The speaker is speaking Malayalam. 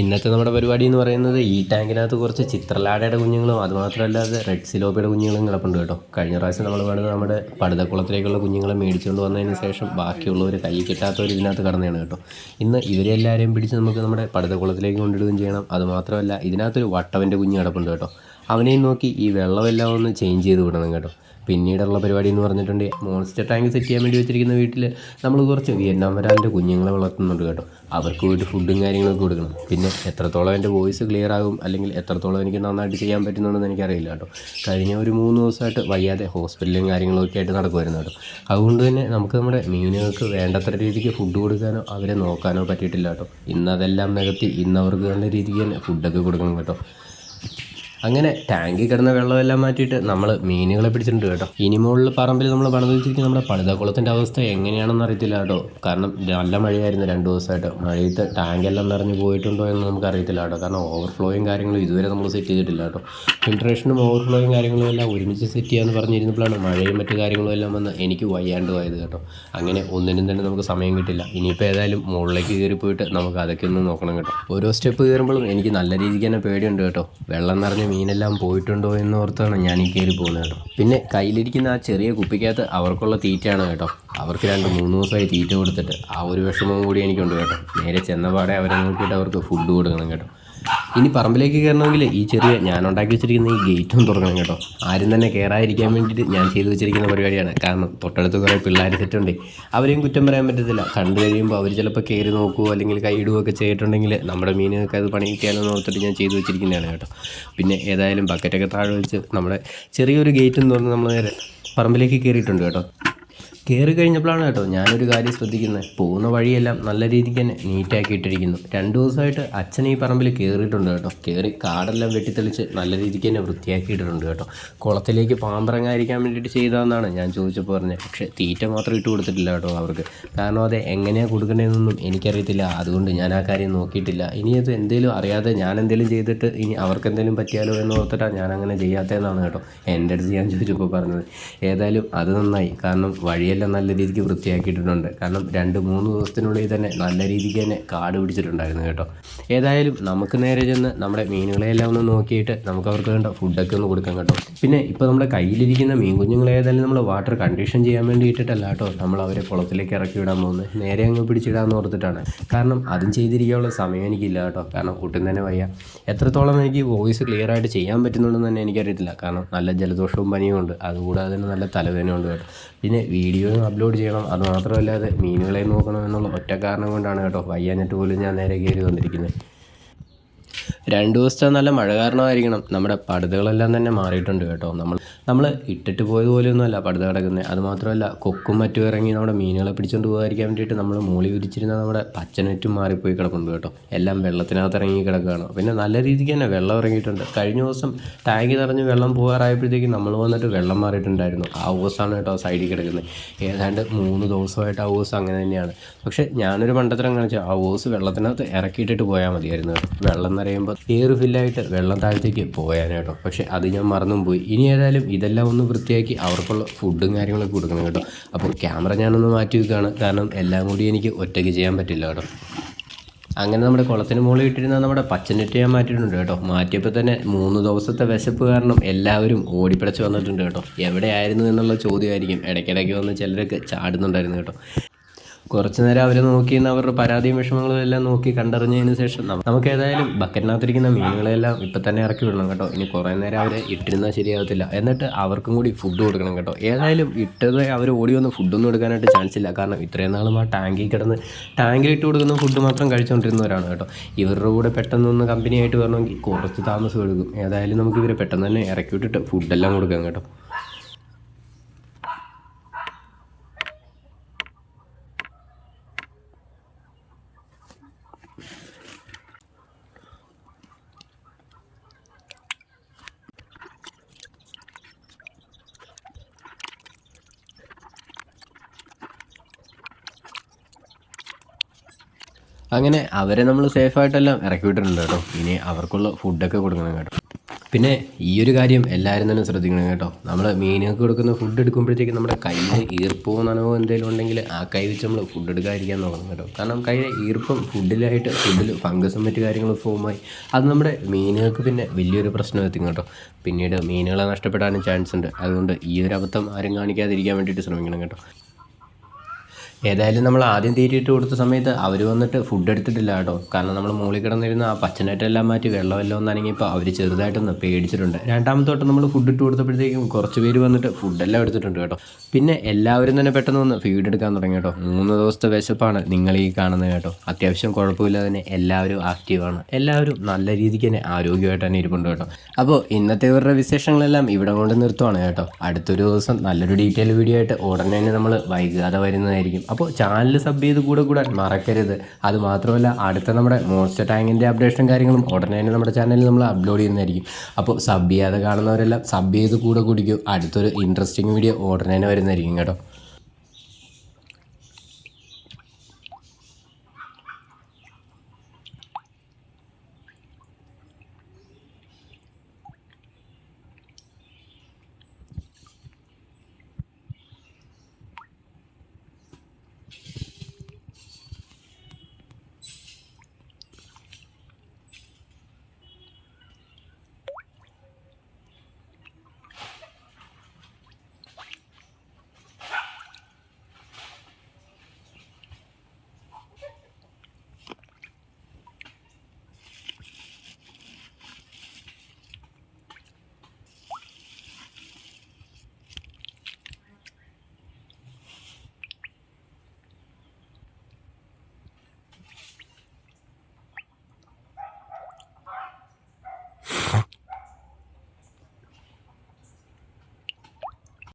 ഇന്നത്തെ നമ്മുടെ പരിപാടി എന്ന് പറയുന്നത് ഈ ടാങ്കിനകത്ത് കുറച്ച് ചിത്രലാടയുടെ കുഞ്ഞുങ്ങളും അതുമാത്രമല്ലാതെ റെഡ് സിലോപ്പിയുടെ കുഞ്ഞുങ്ങളും കിടപ്പുണ്ട് കേട്ടോ. കഴിഞ്ഞ പ്രാവശ്യം നമ്മൾ വേണത് നമ്മുടെ പടുതക്കുളത്തിലേക്കുള്ള കുഞ്ഞുങ്ങളെ മേടിച്ചുകൊണ്ട് വന്നതിന് ശേഷം ബാക്കിയുള്ളവർ കൈ കിട്ടാത്തവർ ഇതിനകത്ത് കടന്നതാണ് കേട്ടോ. ഇന്ന് ഇവരെല്ലാവരെയും പിടിച്ച് നമുക്ക് നമ്മുടെ പടുതക്കുളത്തിലേക്ക് കൊണ്ടിടുകയും ചെയ്യണം. അതുമാത്രമല്ല ഇതിനകത്തൊരു വട്ടവന്റെ കുഞ്ഞ് കിടപ്പുണ്ട് കേട്ടോ. അവനെയും നോക്കി ഈ വെള്ളമെല്ലാം ഒന്ന് ചേഞ്ച് ചെയ്ത് വിടണം കേട്ടോ. പിന്നീടുള്ള പരിപാടി എന്ന് പറഞ്ഞിട്ടുണ്ട്. മോൺസ്റ്റർ ടാങ്ക് സെറ്റ് ചെയ്യാൻ വേണ്ടി വെച്ചിരിക്കുന്ന വീട്ടിൽ നമ്മൾ കുറച്ച് വിയറ്റ്നാം വരാലിന്റെ കുഞ്ഞുങ്ങളെ വളർത്തുന്നുണ്ട് കേട്ടോ. അവർക്ക് വേണ്ടി ഫുഡും കാര്യങ്ങളൊക്കെ കൊടുക്കണം. പിന്നെ എത്രത്തോളം എന്റെ വോയിസ് ക്ലിയർ ആകും അല്ലെങ്കിൽ എത്രത്തോളം എനിക്ക് നന്നായിട്ട് ചെയ്യാൻ പറ്റുന്നുണ്ടെന്ന് എനിക്കറിയില്ല കേട്ടോ. കഴിഞ്ഞ ഒരു മൂന്ന് ദിവസമായിട്ട് വയ്യാതെ ഹോസ്പിറ്റലും കാര്യങ്ങളൊക്കെ ആയിട്ട് നടക്കുമായിരുന്നു കേട്ടോ. അതുകൊണ്ട് തന്നെ നമുക്ക് നമ്മുടെ മീനുകൾക്ക് വേണ്ടത്ര രീതിക്ക് ഫുഡ് കൊടുക്കാനോ അവരെ നോക്കാനോ പറ്റിയിട്ടില്ല കേട്ടോ. ഇന്ന് അതെല്ലാം നികത്തി ഇന്ന് അവർക്ക് നല്ല രീതിക്ക് തന്നെ ഫുഡൊക്കെ കൊടുക്കണം കേട്ടോ. അങ്ങനെ ടാങ്കിൽ കിടന്ന വെള്ളമെല്ലാം മാറ്റിയിട്ട് നമ്മൾ മീനുകളെ പിടിച്ചിട്ടുണ്ട് കേട്ടോ. ഇനി മുകളിൽ പറമ്പിൽ നമ്മൾ പണിത് വെച്ചിരിക്കുന്ന നമ്മുടെ പഴുതക്കുളത്തിന്റെ അവസ്ഥ എങ്ങനെയാണെന്ന് അറിയത്തില്ല കേട്ടോ. കാരണം നല്ല മഴയായിരുന്നു രണ്ട് ദിവസമായിട്ട്. മഴയത്ത് ടാങ്കെല്ലാം നിറഞ്ഞു പോയിട്ടുണ്ടോ എന്ന് നമുക്ക് അറിയത്തില്ല കേട്ടോ. കാരണം ഓവർഫ്ലോയും കാര്യങ്ങളും ഇതുവരെ നമ്മൾ സെറ്റ് ചെയ്തിട്ടില്ല കേട്ടോ. ഫിൽട്രേഷനും ഓവർഫ്ലോയും കാര്യങ്ങളും എല്ലാം ഒരുമിച്ച് സെറ്റ് ചെയ്യാമെന്ന് പറഞ്ഞിരുന്നപ്പോഴാണ് മഴയും മറ്റു കാര്യങ്ങളും എല്ലാം വന്ന് എനിക്ക് വയ്യാണ്ട് പോയത് കേട്ടോ. അങ്ങനെ ഒന്നിനും തന്നെ നമുക്ക് സമയം കിട്ടില്ല. ഇനിയിപ്പോൾ ഏതായാലും മുകളിലേക്ക് കയറി പോയിട്ട് നമുക്ക് അതൊക്കെ ഒന്ന് നോക്കണം കേട്ടോ. ഓരോ സ്റ്റെപ്പ് കയറുമ്പോഴും എനിക്ക് നല്ല രീതിക്ക് തന്നെ പേടിയുണ്ട് കേട്ടോ. വെള്ളം നിറഞ്ഞ് മീനെല്ലാം പോയിട്ടുണ്ടോ എന്ന് ഓർത്താണ് ഞാൻ ഈ കയറി പോകുന്നത് കേട്ടോ. പിന്നെ കയ്യിലിരിക്കുന്ന ആ ചെറിയ കുപ്പിക്കകത്ത് അവർക്കുള്ള തീറ്റയാണ് കേട്ടോ. അവർക്ക് രണ്ട് മൂന്ന് ദിവസമായി തീറ്റ കൊടുത്തിട്ട് ആ ഒരു വിഷമവും കൂടി എനിക്കുണ്ട് കേട്ടോ. നേരെ ചെന്നപാടെ അവരെ നോക്കിയിട്ട് അവർക്ക് ഫുഡ് കൊടുക്കണം കേട്ടോ. ഇനി പറമ്പിലേക്ക് കയറണമെങ്കിൽ ഈ ചെറിയ ഞാൻ ഉണ്ടാക്കി വെച്ചിരിക്കുന്ന ഈ ഗേറ്റും തുറക്കണം കേട്ടോ. ആരും തന്നെ കയറാതിരിക്കാൻ വേണ്ടിയിട്ട് ഞാൻ ചെയ്തു വെച്ചിരിക്കുന്ന പരിപാടിയാണ്. കാരണം തൊട്ടടുത്ത് കുറേ പിള്ളേർ സെറ്റുണ്ട് അവരെയും കുറ്റം പറയാൻ പറ്റത്തില്ല. കണ്ടു കഴിയുമ്പോൾ അവർ ചിലപ്പോൾ കയറി നോക്കുമോ അല്ലെങ്കിൽ കൈയിടുകയോ ഒക്കെ ചെയ്തിട്ടുണ്ടെങ്കിൽ നമ്മുടെ മീനൊക്കെ അത് പണി കിട്ടിയാലോ ഓർത്തിട്ട് ഞാൻ ചെയ്തു വെച്ചിരിക്കുന്നതാണ് കേട്ടോ. പിന്നെ ഏതായാലും ബക്കറ്റൊക്കെ താഴെ വെച്ച് നമ്മുടെ ചെറിയൊരു ഗേറ്റ് എന്ന് പറഞ്ഞ് നമ്മൾ നേരെ പറമ്പിലേക്ക് കയറിയിട്ടുണ്ട് കേട്ടോ. കയറി കഴിഞ്ഞപ്പോഴാണ് കേട്ടോ ഞാനൊരു കാര്യം ശ്രദ്ധിക്കുന്നത്. പോകുന്ന വഴിയെല്ലാം നല്ല രീതിക്ക് തന്നെ നീറ്റാക്കി ഇട്ടിരിക്കുന്നു. രണ്ട് ദിവസമായിട്ട് അച്ഛൻ ഈ പറമ്പിൽ കയറിയിട്ടുണ്ട് കേട്ടോ. കയറി കാടെല്ലാം വെട്ടിത്തെളിച്ച് നല്ല രീതിക്ക് തന്നെ വൃത്തിയാക്കിയിട്ടുണ്ട് കേട്ടോ. കുളത്തിലേക്ക് പാമ്പിറങ്ങാതിരിക്കാൻ വേണ്ടിയിട്ട് ചെയ്തതെന്നാണ് ഞാൻ ചോദിച്ചപ്പോൾ പറഞ്ഞത്. പക്ഷേ തീറ്റ മാത്രം ഇട്ട് കൊടുത്തിട്ടില്ല കേട്ടോ അവർക്ക്. കാരണം അത് എങ്ങനെയാണ് കൊടുക്കണമെന്നൊന്നും എനിക്കറിയത്തില്ല. അതുകൊണ്ട് ഞാൻ ആ കാര്യം നോക്കിയിട്ടില്ല. ഇനി അത് എന്തെങ്കിലും അറിയാതെ ഞാൻ എന്തെങ്കിലും ചെയ്തിട്ട് ഇനി അവർക്ക് എന്തെങ്കിലും പറ്റിയാലോ എന്ന് ഓർത്തിട്ടാണ് ഞാൻ അങ്ങനെ ചെയ്യാത്തതെന്നാണ് കേട്ടോ. എന്റെ അടുത്ത് ഞാൻ ചോദിച്ചപ്പോൾ പറഞ്ഞത്. ഏതായാലും അത് നന്നായി. കാരണം വഴിയെല്ലാം നല്ല രീതിക്ക് വൃത്തിയാക്കിയിട്ടുണ്ട് കാരണം രണ്ട് മൂന്ന് ദിവസത്തിനുള്ളിൽ തന്നെ നല്ല രീതിക്ക് തന്നെ കാട് പിടിച്ചിട്ടുണ്ടായിരുന്നു കേട്ടോ. ഏതായാലും നമുക്ക് നേരെ ചെന്ന് നമ്മുടെ മീനുകളെല്ലാം ഒന്ന് നോക്കിയിട്ട് നമുക്ക് അവർക്ക് വേണ്ട ഫുഡൊക്കെ ഒന്ന് കൊടുക്കാം കേട്ടോ. പിന്നെ ഇപ്പോൾ നമ്മുടെ കയ്യിലിരിക്കുന്ന മീൻ കുഞ്ഞുങ്ങളെ ഏതായാലും നമ്മൾ വാട്ടർ കണ്ടീഷൻ ചെയ്യാൻ വേണ്ടിയിട്ടിട്ടല്ല കേട്ടോ നമ്മൾ അവരെ കുളത്തിലേക്ക് ഇറക്കി വിടാൻ പോകുന്നത്. നേരെ അങ്ങ് പിടിച്ചിടാന്ന് ഓർത്തിട്ടാണ്. കാരണം അതും ചെയ്തിരിക്കാനുള്ള സമയം എനിക്കില്ല കേട്ടോ. കാരണം ഒട്ടും തന്നെ വയ്യ. എത്രത്തോളം എനിക്ക് വോയിസ് ക്ലിയർ ആയിട്ട് ചെയ്യാൻ പറ്റുന്നുണ്ടെന്ന് തന്നെ എനിക്കറിയത്തില്ല. കാരണം നല്ല ജലദോഷവും പനിയും ഉണ്ട്. അതുകൂടാതെ തന്നെ നല്ല തലവേദനയുണ്ട് കേട്ടോ. പിന്നെ വീഡിയോയും അപ്ലോഡ് ചെയ്യണം. അത് മാത്രമല്ലാതെ മീനുകളെ നോക്കണം എന്നുള്ള ഒറ്റ കാരണം കൊണ്ടാണ് കേട്ടോ. വയ്യാഞ്ഞിട്ട് പോലും ഞാൻ നേരെ കയറി വന്നിരിക്കുന്നത്. രണ്ട് ദിവസത്തെ നല്ല മഴ കാരണമായിരിക്കണം. നമ്മുടെ പടുതകളെല്ലാം തന്നെ മാറിയിട്ടുണ്ട് കേട്ടോ. നമ്മൾ നമ്മൾ ഇട്ടിട്ട് പോയത് പോലെയൊന്നുമല്ല പടുത കിടക്കുന്നത് അതുമാത്രമല്ല കൊക്കും മറ്റും ഇറങ്ങി നമ്മുടെ മീനുകളെ പിടിച്ചുകൊണ്ട് പോകാതിരിക്കാൻ വേണ്ടിയിട്ട് നമ്മൾ മൂളി വിരിച്ചിരുന്ന നമ്മുടെ പച്ചനെറ്റും മാറിപ്പോയി കിടക്കുന്നുണ്ട് കേട്ടോ. എല്ലാം വെള്ളത്തിനകത്ത് ഇറങ്ങി കിടക്കുകയാണ്. പിന്നെ നല്ല രീതിക്ക് തന്നെ വെള്ളം ഇറങ്ങിയിട്ടുണ്ട്. കഴിഞ്ഞ ദിവസം ടാങ്കി നിറഞ്ഞ് വെള്ളം പോകാറായപ്പോഴത്തേക്കും നമ്മൾ വന്നിട്ട് വെള്ളം മാറിയിട്ടുണ്ടായിരുന്നു. ആ ഓസാണ് കേട്ടോ സൈഡിൽ കിടക്കുന്നത് ഏതാണ്ട് മൂന്ന് ദിവസമായിട്ട് ആ ഓസ് അങ്ങനെ തന്നെയാണ്. പക്ഷേ ഞാനൊരു പണ്ടത്തരം കാണിച്ചു ആ ഓസ് വെള്ളത്തിനകത്ത് ഇറക്കിയിട്ടിട്ട് പോയാൽ മതിയായിരുന്നു വെള്ളം വെള്ളം നിറയുമ്പോൾ എയർ ഫില്ലായിട്ട് വെള്ളം താഴത്തേക്ക് പോയാണ് കേട്ടോ പക്ഷേ അത് ഞാൻ മറന്നും പോയി. ഇനി ഏതായാലും ഇതെല്ലാം ഒന്ന് വൃത്തിയാക്കി അവർക്കുള്ള ഫുഡും കാര്യങ്ങളൊക്കെ കൊടുക്കണം കേട്ടോ. അപ്പോൾ ക്യാമറ ഞാനൊന്ന് മാറ്റി വെക്കുകയാണ്. കാരണം എല്ലാം കൂടി എനിക്ക് ഒറ്റയ്ക്ക് ചെയ്യാൻ പറ്റില്ല കേട്ടോ. അങ്ങനെ നമ്മുടെ കുളത്തിന് മുകളിൽ ഇട്ടിരുന്ന നമ്മുടെ പച്ചനെറ്റ് ഞാൻ മാറ്റിയിട്ടുണ്ട് കേട്ടോ. മാറ്റിയപ്പോൾ തന്നെ മൂന്ന് ദിവസത്തെ വിശപ്പ് കാരണം എല്ലാവരും ഓടിപ്പിടച്ച് വന്നിട്ടുണ്ട് കേട്ടോ. എവിടെയായിരുന്നു എന്നുള്ള ചോദ്യമായിരിക്കും. ഇടയ്ക്കിടയ്ക്ക് വന്ന് ചിലരൊക്കെ ചാടുന്നുണ്ടായിരുന്നു കേട്ടോ. കുറച്ച് നേരം അവരെ നോക്കി അവരുടെ പരാതിയും വിഷമങ്ങളും എല്ലാം നോക്കി കണ്ടറിഞ്ഞതിന് ശേഷം നമുക്ക് ഏതായാലും ബക്കറ്റിനകത്തിരിക്കുന്ന മീനുകളെല്ലാം ഇപ്പം തന്നെ ഇറക്കി വിടണം കേട്ടോ. ഇനി കുറേ നേരം അവരെ ഇട്ടിരുന്നാൽ ശരിയാവത്തില്ല. എന്നിട്ട് അവർക്കും കൂടി ഫുഡ് കൊടുക്കണം കേട്ടോ. ഏതായാലും ഇട്ടത് അവർ ഓടി വന്ന് ഫുഡൊന്നും എടുക്കാനായിട്ട് ചാൻസ് ഇല്ല. കാരണം ഇത്രയും നാളും ആ ടാങ്കിൽ കിടന്ന് ടാങ്കിൽ ഇട്ട് കൊടുക്കുന്ന ഫുഡ് മാത്രം കഴിച്ചുകൊണ്ടിരുന്നവരാണ് കേട്ടോ. ഇവരുടെ കൂടെ പെട്ടെന്നൊന്ന് കമ്പനിയായിട്ട് വരണമെങ്കിൽ കുറച്ച് താമസം എടുക്കും. ഏതായാലും നമുക്ക് ഇവരെ പെട്ടെന്ന് തന്നെ ഇറക്കി വിട്ടിട്ട് ഫുഡെല്ലാം കൊടുക്കാം കേട്ടോ. അങ്ങനെ അവരെ നമ്മൾ സേഫായിട്ടെല്ലാം ഇറക്കി വിട്ടിട്ടുണ്ട് കേട്ടോ. ഇനി അവർക്കുള്ള ഫുഡൊക്കെ കൊടുക്കണം കേട്ടോ. പിന്നെ ഈ ഒരു കാര്യം എല്ലാവരും തന്നെ ശ്രദ്ധിക്കണം കേട്ടോ. നമ്മൾ മീനുകൾക്ക് കൊടുക്കുന്ന ഫുഡ് എടുക്കുമ്പോഴത്തേക്കും നമ്മുടെ കയ്യിൽ ഈർപ്പോ നനവോ എന്തെങ്കിലും ഉണ്ടെങ്കിൽ ആ കൈ വെച്ച് നമ്മൾ ഫുഡ് എടുക്കാതിരിക്കാൻ നോക്കണം കേട്ടോ. കാരണം കയ്യിലെ ഈർപ്പം ഫുഡിലായിട്ട് ഫുഡിൽ ഫംഗസും മറ്റു കാര്യങ്ങളും ഫോമായി അത് നമ്മുടെ മീനുകൾക്ക് പിന്നെ വലിയൊരു പ്രശ്നം എത്തും കേട്ടോ. പിന്നീട് മീനുകളെ നഷ്ടപ്പെടാനും ചാൻസ് ഉണ്ട്. അതുകൊണ്ട് ഈ ഒരു അബദ്ധം ആരും കാണിക്കാതിരിക്കാൻ വേണ്ടിയിട്ട് ശ്രമിക്കണം കേട്ടോ. ഏതായാലും നമ്മൾ ആദ്യം തീറ്റിയിട്ട് കൊടുത്ത സമയത്ത് അവർ വന്നിട്ട് ഫുഡ് എടുത്തിട്ടില്ല കേട്ടോ. കാരണം നമ്മൾ മുകളിൽ കിടന്നിരുന്ന ആ പച്ചനായിട്ടെല്ലാം മാറ്റി വെള്ളമെല്ലാം ഒന്നനങ്ങിയപ്പോൾ അവർ ചെറുതായിട്ടൊന്ന് പേടിച്ചിട്ടുണ്ട്. രണ്ടാമത്തെ തൊട്ട് നമ്മൾ ഫുഡ് ഇട്ട് കൊടുത്തപ്പോഴത്തേക്കും കുറച്ച് പേര് വന്നിട്ട് ഫുഡെല്ലാം എടുത്തിട്ടുണ്ട് കേട്ടോ. പിന്നെ എല്ലാവരും തന്നെ പെട്ടെന്ന് വന്ന് ഫീഡ് എടുക്കാൻ തുടങ്ങി കേട്ടോ. മൂന്ന് ദിവസത്തെ വിശപ്പാണ് നിങ്ങൾ ഈ കാണുന്നത് കേട്ടോ. അത്യാവശ്യം കുഴപ്പമില്ലാതെ തന്നെ എല്ലാവരും ആക്റ്റീവാണ് എല്ലാവരും നല്ല രീതിക്ക് തന്നെ ആരോഗ്യമായിട്ട് തന്നെ ഇരിപ്പുണ്ട് കേട്ടോ. അപ്പോൾ ഇന്നത്തെ ഇവരുടെ വിശേഷങ്ങളെല്ലാം ഇവിടെ കൊണ്ട് നിർത്തുവാണ് കേട്ടോ. അടുത്തൊരു ദിവസം നല്ലൊരു ഡീറ്റെയിൽ വീഡിയോ ആയിട്ട് ഉടനെ തന്നെ നമ്മൾ വൈകാതെ വരുന്നതായിരിക്കും. അപ്പോൾ ചാനൽ സബ് ചെയ്ത് കൂടെ കൂടാൻ മറക്കരുത്. അത് മാത്രമല്ല അടുത്ത നമ്മുടെ മോൺസ്റ്റർ ടാങ്കിന്റെ അപ്ഡേഷനും കാര്യങ്ങളും ഉടനെ തന്നെ നമ്മുടെ ചാനലിൽ നമ്മൾ അപ്ലോഡ് ചെയ്യുന്നതായിരിക്കും. അപ്പോൾ സബ് ചെയ്യാതെ കാണുന്നവരെല്ലാം സബ് ചെയ്ത് കൂടെ കുടിക്കും. അടുത്തൊരു ഇൻട്രസ്റ്റിംഗ് വീഡിയോ ഉടനെ തന്നെ വരുന്നതായിരിക്കും കേട്ടോ.